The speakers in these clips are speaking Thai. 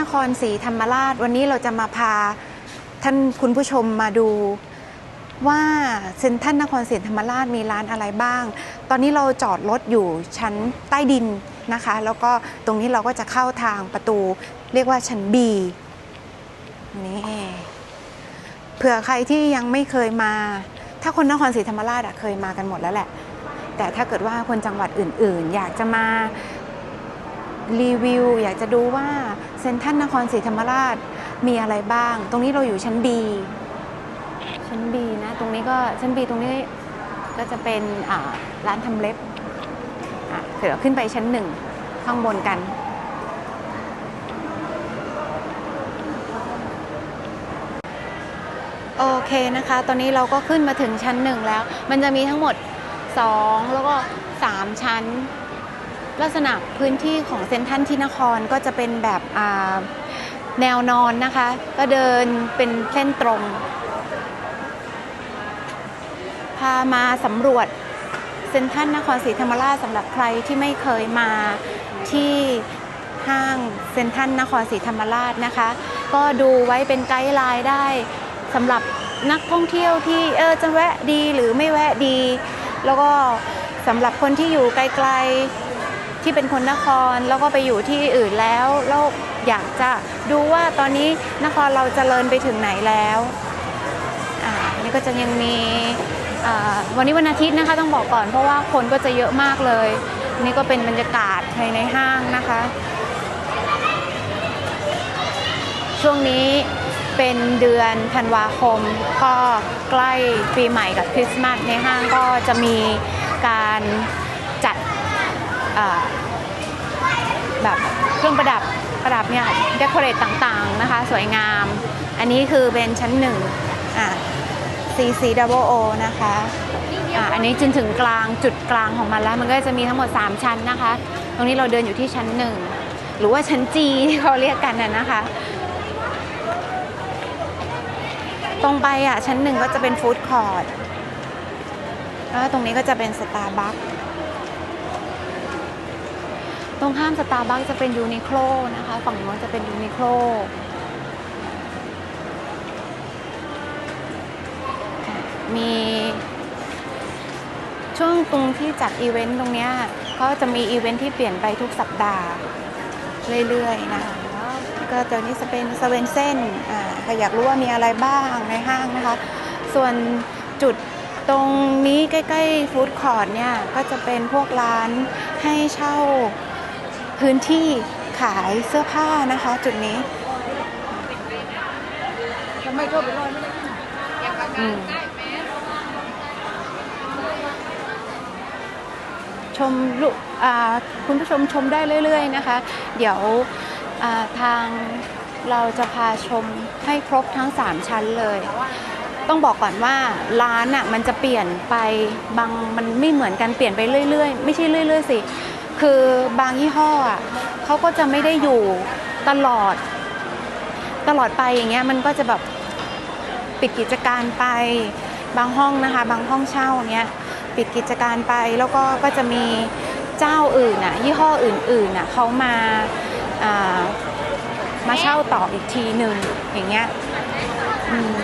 นครศรีธรรมราช วันนี้เราจะมาพาท่านคุณผู้ชมมาดูว่าเซนทรันนครศรีธรรมราชมีร้านอะไรบ้าง ตอนนี้เราจอดรถอยู่ชั้นใต้ดินนะคะ แล้วก็ตรงนี้เราก็จะเข้าทางประตู เรียกว่าชั้น B นี่เผื่อใครที่ยังไม่เคยมา ถ้าคนนครศรีธรรมราชอะเคยมากันหมดแล้วแหละ แต่ถ้าเกิดว่าคนจังหวัดอื่นๆ อยากจะมา รีวิว อยากจะดูว่าเซ็นทรัลนครศรีธรรมราชมีอะไรบ้าง ตรงนี้เราอยู่ชั้น B ชั้น B นะ ตรงนี้ก็ชั้น B ตรงนี้ก็จะเป็นร้านทำเล็บอะเดี๋ยวขึ้นไปชั้นหนึ่งข้างบนกันโอเคนะคะ ตอนนี้เราก็ขึ้นมาถึงชั้นหนึ่งแล้ว มันจะมีทั้งหมด 2 แล้วก็ 3 ชั้น ลักษณะพื้นที่ของเซ็นทัลที่นครก็จะเป็นแบบแนวนอนนะคะ ก็เดินเป็นเส้นตรง พามาสำรวจเซ็นทัลนครศรีธรรมราชสำหรับใครที่ไม่เคยมาที่ห้างเซ็นทัลนครศรีธรรมราชนะคะ ก็ดูไว้เป็นไกด์ไลน์ได้สำหรับนักท่องเที่ยวที่เออจะแวะดีหรือไม่แวะดี แล้วก็สำหรับคนที่อยู่ไกลๆ ที่เป็นคนนครแล้วก็ไปอยู่ที่อื่นแล้วแล้วอยากจะดูว่าตอนนี้นครเราจเจริญไปถึงไหนแล้วอ่านี่ก็จะยังมีวันนี้วันอาทิตย์นะคะต้องบอกก่อนเพราะว่าคนก็จะเยอะมากเลย นี่ก็เป็นบรรยากาศภายในห้างนะคะ ช่วงนี้เป็นเดือนธันวาคม ก็ใกล้ปีใหม่กับคริสต์มาสในห้างก็จะมีการ แบบเครื่องประดับประดับเนี่ยเดคอเรทต่างๆนะคะ สวยงาม อันนี้คือเป็นชั้นหนึ่งอ่า CC Double O นะคะอ่าอันนี้จนถึงกลางจุดกลางของมันแล้ว มันก็จะมีทั้งหมด 3 ชั้นนะคะ ตรงนี้เราเดินอยู่ที่ชั้นหนึ่งหรือว่าชั้น G ที่เขาเรียกกันน่ะนะคะ ตรงไปอะชั้นหนึ่งก็จะเป็นฟู้ดคอร์ทแล้วตรงนี้ก็จะเป็นสตาร์บัค ตรงข้ามสตาร์บัคจะเป็นยูนิโคลนะคะ ฝั่งโน้นจะเป็นยูนิโคลมีช่วงตรงที่จัดอีเวนต์ตรงเนี้ยก็จะมีอีเวนต์ที่เปลี่ยนไปทุกสัปดาห์เรื่อยๆนะคะก็ตัวนี้จะเป็นสเวนเซนอ่าใครอยากรู้ว่ามีอะไรบ้างในห้างนะคะ ส่วนจุดตรงนี้ใกล้ๆฟู้ดคอร์ทเนี่ย ก็จะเป็นพวกร้านให้เช่า พื้นที่ขายเสื้อผ้านะคะ จุดนี้ทำไมโทรไปรอยไม่ได้ชมลูกคุณผู้ชมชมได้เรื่อย ๆ นะคะ เดี๋ยวาทางเราจะพาชมให้ครบทั้ง 3 ชั้นเลย ต้องบอกก่อนว่าร้านอะมันจะเปลี่ยนไปบางมันไม่เหมือนกันเปลี่ยนไปเรื่อย ๆ ไม่ใช่เรื่อย ๆ สิ คือบางยี่ห้ออะเขาก็จะไม่ได้อยู่ตลอด ตลอดไปอย่างเงี้ยมันก็จะแบบปิดกิจการไปบางห้องนะคะ บางห้องเช่าเนี้ยปิดกิจการไปแล้วก็ก็จะมีเจ้าอื่นอะยี่ห้ออื่นๆอะเขามาอ่ามาเช่าต่ออีกทีหนึ่งอย่างเงี้ยอืม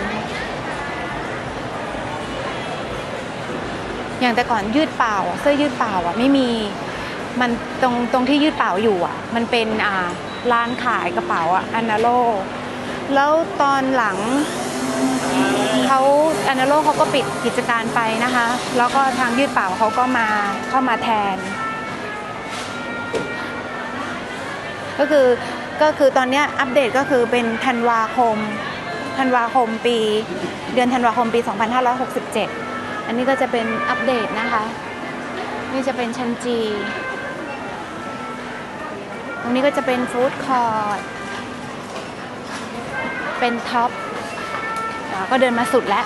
อย่างแต่ก่อนยืดเปล่าเสื้อยืดเปล่าอะไม่มี มันตรงตรงที่ยืดเปล่าอยู่อะ มันเป็นอ่าร้านขายกระเป๋าอะอนาโลแล้วตอนหลังเขาอนาโลเขาก็ปิดกิจการไปนะคะ แล้วก็ทางยืดเปล่าเขาก็มาเข้ามาแทน ก็คือก็คือตอนนี้อัปเดตก็คือเป็นธันวาคมธันวาคมปี เดือนธันวาคมปี 2567 อันนี้ก็จะเป็นอัปเดตนะคะ นี่จะเป็นชั้นจี รงนี้ก็จะเป็นฟู้ดคอร์ทเป็นท็อปก็เดินมาสุดแล้ว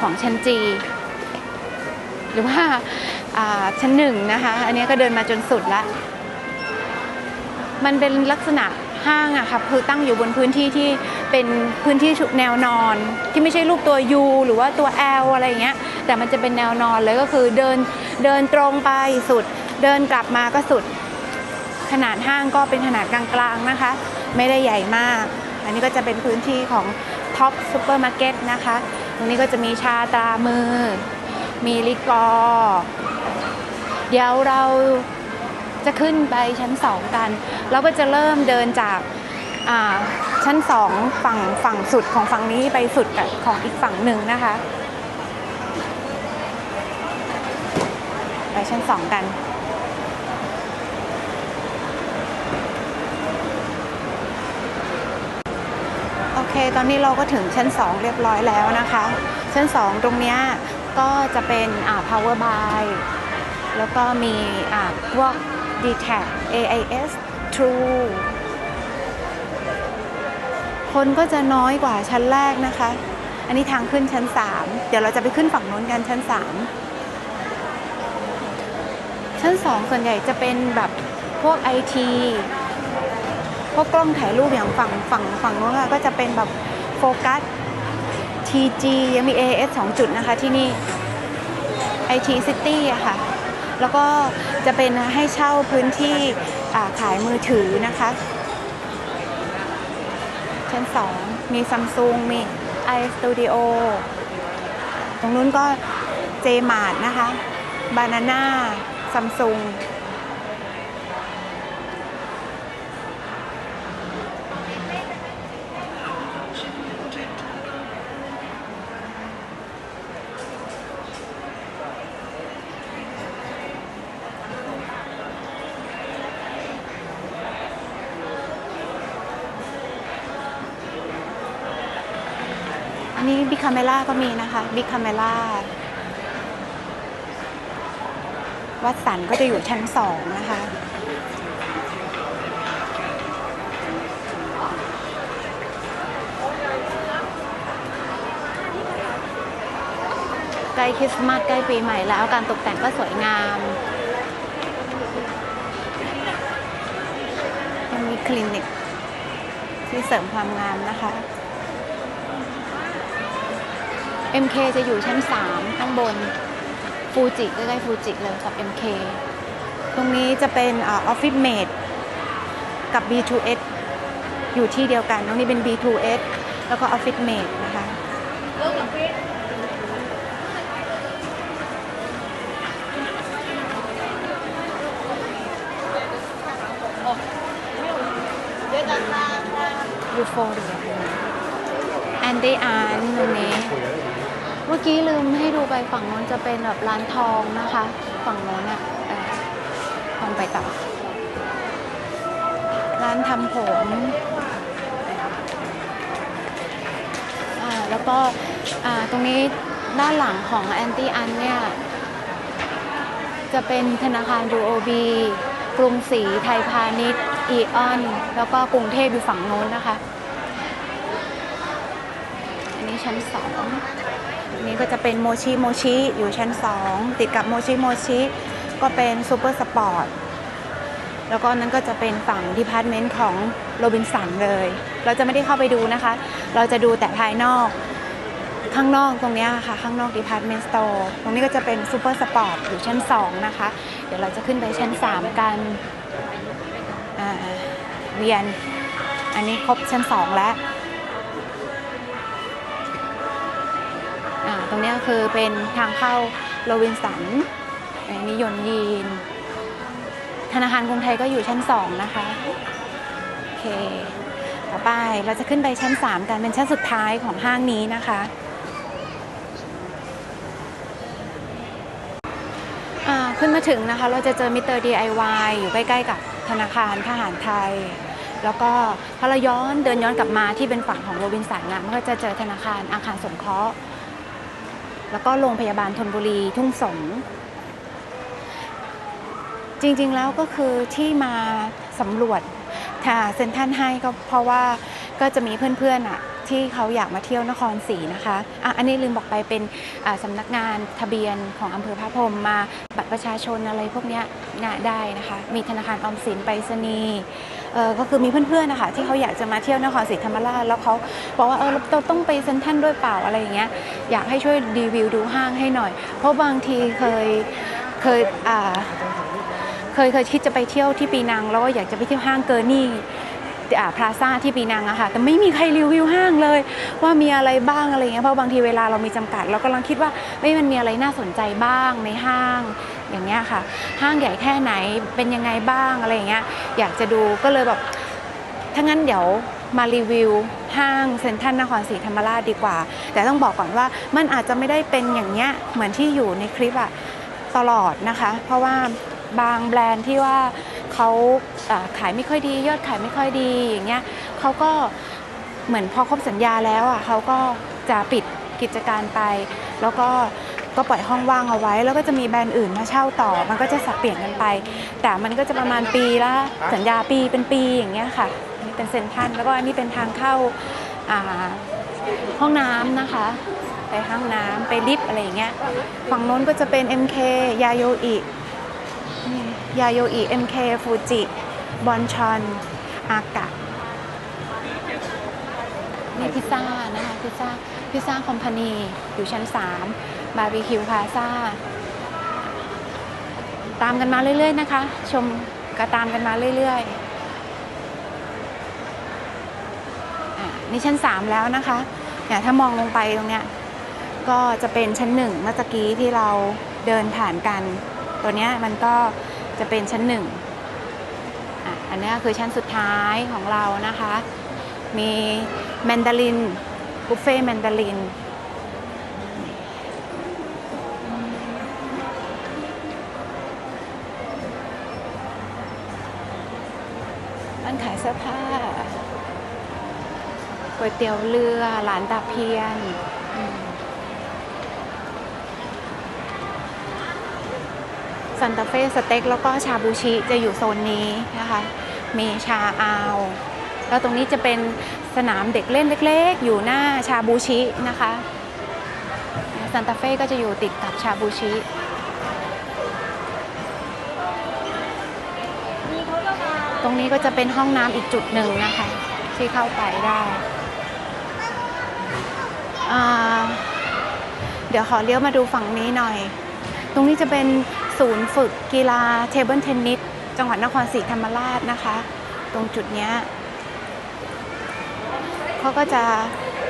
ของชั้นจี หรือว่าาชั้นหนึ่งนะคะ อันนี้ก็เดินมาจนสุดแล้ว มันเป็นลักษณะห้างอะค่ะคือตั้งอยู่บนพื้นที่ที่เป็นพื้นที่แนวนอน ที่ไม่ใช่รูปตัว U หรือว่าตัว L อะไรเงี้ย แต่มันจะเป็นแนวนอนเลยก็คือเดินเดินตรงไปสุด เดินกลับมาก็สุด ขนาดห้างก็เป็นขนาดกลางๆนะคะ ไม่ได้ใหญ่มาก อันนี้ก็จะเป็นพื้นที่ของท็อปซูเปอร์มาร์เก็ตนะคะ ตรงนี้ก็จะมีชาตรามือ มีลิกอ เดี๋ยวเราจะขึ้นไปชั้นสองกันแล้วก็จะเริ่มเดินจากชั้นสองฝั่งฝั่งสุดของฝั่งนี้ไปสุดของอีกฝั่งหนึ่งนะคะ ไปชั้นสองกัน เค ตอนนี้เราก็ถึงชั้น 2 เรียบร้อยแล้วนะคะ ชั้น 2 ตรงนี้ก็จะเป็นอ่า power by แล้วก็มีอ่าพวก d t a c AIS True คนก็จะน้อยกว่าชั้นแรกนะคะ อันนี้ทางขึ้นชั้น 3 เดี๋ยวเราจะไปขึ้นฝั่งนู้นกันชั้น 3 ชั้น 2 ส่วนใหญ่จะเป็นแบบพวก IT พวกกล้องถ่ายรูปอย่างฝั่งฝั่งฝั่งนู้นอะก็จะเป็นแบบโฟกัส TG ยังมี AS 2 จุดนะคะที่นี่ IT City อะค่ะ แล้วก็จะเป็นให้เช่าพื้นที่ขายมือถือนะคะ ชั้น 2 มีซัมซุงมี iStudio ตรงนู้นก็ JMart นะคะ Banana ซัมซุง คาเมล่าก็มีนะคะบิ๊กคาเมล่าวัดสันก็จะอยู่ชั้นสองนะคะ ใกล้คริสต์มาสใกล้ปีใหม่แล้วการตกแต่งก็สวยงามยังมีคลินิกที่เสริมความงามนะคะ MK จะอยู่ชั้น 3 ข้างบนฟูจิใกล้ๆฟูจิเลยกับ MK ตรงนี้จะเป็นออฟฟิศเมดกับ B2S อยู่ที่เดียวกัน ตรงนี้เป็น B2S แล้วก็ออฟฟิศเมดนะคะยูโฟเรียแอนดี้อาร์ตรงนี้ เมื่อกี้ลืมให้ดูไปฝั่งโน้นจะเป็นแบบร้านทองนะคะ ฝั่งโน้นอะเออทองไปต่อ ร้านทำผมอ่าแล้วก็อ่าตรงนี้ด้านหลังของแอนตี้อันเนี่ย จะเป็นธนาคาร UOB กรุงศรีไทยพาณิชย์อีออน แล้วก็กรุงเทพอยู่ฝั่งโน้นนะคะ นี้ชั้นสองนี้ก็จะเป็นโมชิโมชิอยู่ชั้นสองติดกับโมชิโมชิก็เป็นซูเปอร์สปอร์ตแล้วก็นั้นก็จะเป็นฝั่งดีพาร์ตเมนต์ของโรบินสันเลย เราจะไม่ได้เข้าไปดูนะคะ เราจะดูแต่ภายนอก ข้างนอกตรงนี้ค่ะ ข้างนอก Department Store ตรงนี้ก็จะเป็นซูเปอร์สปอร์ตอยู่ชั้น 2 นะคะ เดี๋ยวเราจะขึ้นไปชั้น 3 กันเวียน อันนี้ครบชั้น 2 แล้ว ตรงนี้คือเป็นทางเข้าโรบินสันอันนี้ยนยีน ธนาคารกรุงไทยก็อยู่ชั้น 2 นะคะ โอเค ต่อไปเราจะขึ้นไปชั้น 3 กันเป็นชั้นสุดท้ายของห้างนี้นะคะอ่าขึ้นมาถึงนะคะ เราจะเจอมิเตอร์ DIY อยู่ใกล้ ๆ กับธนาคารทหารไทย แล้วก็พอเราย้อนเดินย้อนกลับมาที่เป็นฝั่งของโรบินสันนะมันก็จะเจอธนาคารอาคารสงเคราะห์ แล้วก็โรงพยาบาลธนบุรีทุ่งสงจริงๆแล้วก็คือที่มาสำรวจค่ะเซ็นทันให้ก็เพราะว่าก็จะมีเพื่อนๆอะที่เขาอยากมาเที่ยวนครศรีนะคะอะอันนี้ลืมบอกไปเป็นอาสำนักงานทะเบียนของอำเภอพระพรมมาบัตรประชาชนอะไรพวกเนี้ยน่ะได้นะคะ มีธนาคารออมสินไปรษณีย์ ก็คือมีเพื่อนๆนะคะที่เขาอยากจะมาเที่ยวนครศรีธรรมราชแล้วเขาบอกว่าเออเราต้องไปเซ็นทรันด้วยเปล่าอะไรอย่างเงี้ยอยากให้ช่วยรีวิวดูห้างให้หน่อย เพราะบางทีเคยเคยอ่าเคยเคยคิดจะไปเที่ยวที่ปีนังแล้วก็อยากจะไปเที่ยวห้างเกอร์นี่ พลาซ่าที่ปีนังอะค่ะ แต่ไม่มีใครรีวิวห้างเลย ว่ามีอะไรบ้างอะไรเงี้ยเพราะบางทีเวลาเรามีจำกัด เรากำลังคิดว่าเอ้ยมันมีอะไรน่าสนใจบ้างในห้างอย่างเงี้ยค่ะ ห้างใหญ่แค่ไหนเป็นยังไงบ้างอะไรเงี้ยอยากจะดูก็เลยแบบถ้างั้นเดี๋ยวมารีวิวห้างเซ็นทรัลนครศรีธรรมราชดีกว่า แต่ต้องบอกก่อนว่ามันอาจจะไม่ได้เป็นอย่างเงี้ยเหมือนที่อยู่ในคลิปอะตลอดนะคะ เพราะว่าบางแบรนด์ที่ว่า เขาขายไม่ค่อยดี ยอดขายไม่ค่อยดีอย่างเงี้ยเขาก็เหมือนพอครบสัญญาแล้วอะเขาก็จะปิดกิจการไป แล้วก็ก็ปล่อยห้องว่างเอาไว้ แล้วก็จะมีแบรนด์อื่นมาเช่าต่อ มันก็จะสับเปลี่ยนกันไป แต่มันก็จะประมาณปีละสัญญาปีเป็นปีอย่างเงี้ยค่ะนี่เป็นเซ็นทรัลแล้วก็อันนี้เป็นทางเข้าอ่าห้องน้ำนะคะ ไปห้องน้ำไปลิฟต์อะไรอย่างเงี้ยฝั่งโน้นก็จะเป็น MK ยาโยอิ ยาโยอิ MK ฟูจิบอนชอน อากะนี่พิซซ่านะคะพิซซ่าพิซซ่าคอมพานีอยู่ชั้น 3 บาร์บีคิวพาซ่าตามกันมาเรื่อย ๆ นะคะ ชมก็ตามกันมาเรื่อยๆอะนี่ชั้น 3 แล้วนะคะเนี่ยถ้ามองลงไปตรงเนี้ยก็จะเป็นชั้นหนึ่งเมื่อกี้ที่เราเดินผ่านกัน ตัวเนี้ยมันก็ จะเป็นชั้นหนึ่งอันนี้คือชั้นสุดท้ายของเรานะคะ มีแมนดารินบุฟเฟ่แมนดารินร้านขายเสื้อผ้าก๋วยเตี๋ยวเรือร้านตาเพียนอืม ซันตาเฟ่สเต็กแล้วก็ชาบูชิจะอยู่โซนนี้นะคะมีชาอาวแล้วตรงนี้จะเป็นสนามเด็กเล่นเล็กๆ อยู่หน้าชาบูชินะคะซันตาเฟ่ก็จะอยู่ติดกับชาบูชิตรงนี้ก็จะเป็นห้องน้ำอีกจุดหนึ่งนะคะ ที่เข้าไปได้ เดี๋ยวขอเลี้ยวมาดูฝั่งนี้หน่อย ตรงนี้จะเป็น ศูนย์ฝึกกีฬาเทเบิลเทนนิสจังหวัดนครศรีธรรมราชนะคะ ตรงจุดนี้เขาก็จะ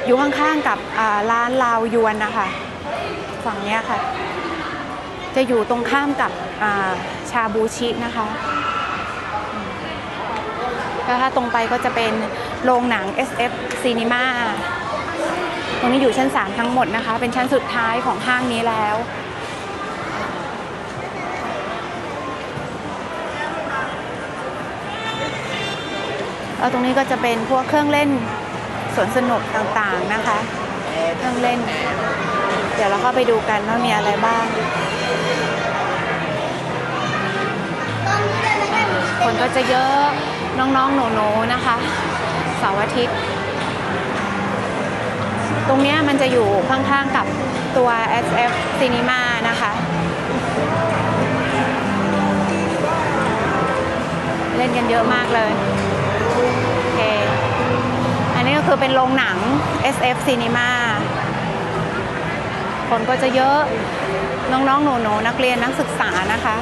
อยู่ข้างๆกับร้านลาวยวนนะคะฝั่งนี้ค่ะ จะอยู่ตรงข้ามกับาชาบูชินะคะก็ถ้าตรงไปก็จะเป็นโรงหนัง SF Cinema ตรงนี้อยู่ชั้น 3 ทั้งหมดนะคะ เป็นชั้นสุดท้ายของห้างนี้แล้ว แล้วตรงนี้ก็จะเป็นพวกเครื่องเล่นสวนสนุกต่างๆนะคะเครื่องเล่น เดี๋ยวเราเข้าไปดูกันว่ามีอะไรบ้าง คนก็จะเยอะน้องๆหนูๆนะคะเสาร์อาทิตย์ ตรงเนี้ยมันจะอยู่ข้างๆกับตัว SF Cinema นะคะ เล่นกันเยอะมากเลย คือเป็นโรงหนัง SF Cinema คนก็จะเยอะน้องๆ หนูๆนักเรียนนักศึกษานะคะ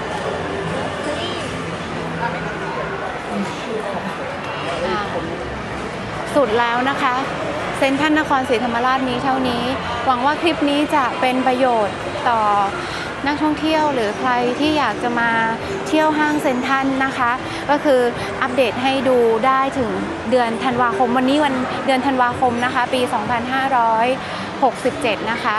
สุดแล้วนะคะ เซ็นทรัลนครศรีธรรมราชมีเท่านี้ หวังว่าคลิปนี้จะเป็นประโยชน์ต่อ นักท่องเที่ยวหรือใครที่อยากจะมาเที่ยวห้างเซ็นทรัลนะคะ ก็คืออัปเดตให้ดูได้ถึงเดือนธันวาคม วันนี้วันเดือนธันวาคมนะคะ ปี 2567 นะคะ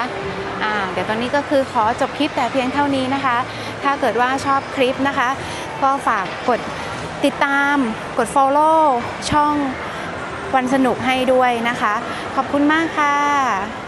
เดี๋ยวตอนนี้ก็คือขอจบคลิปแต่เพียงเท่านี้นะคะ ถ้าเกิดว่าชอบคลิปนะคะ ก็ฝากกดติดตาม กด follow ช่องวันสนุกให้ด้วยนะคะ ขอบคุณมากค่ะ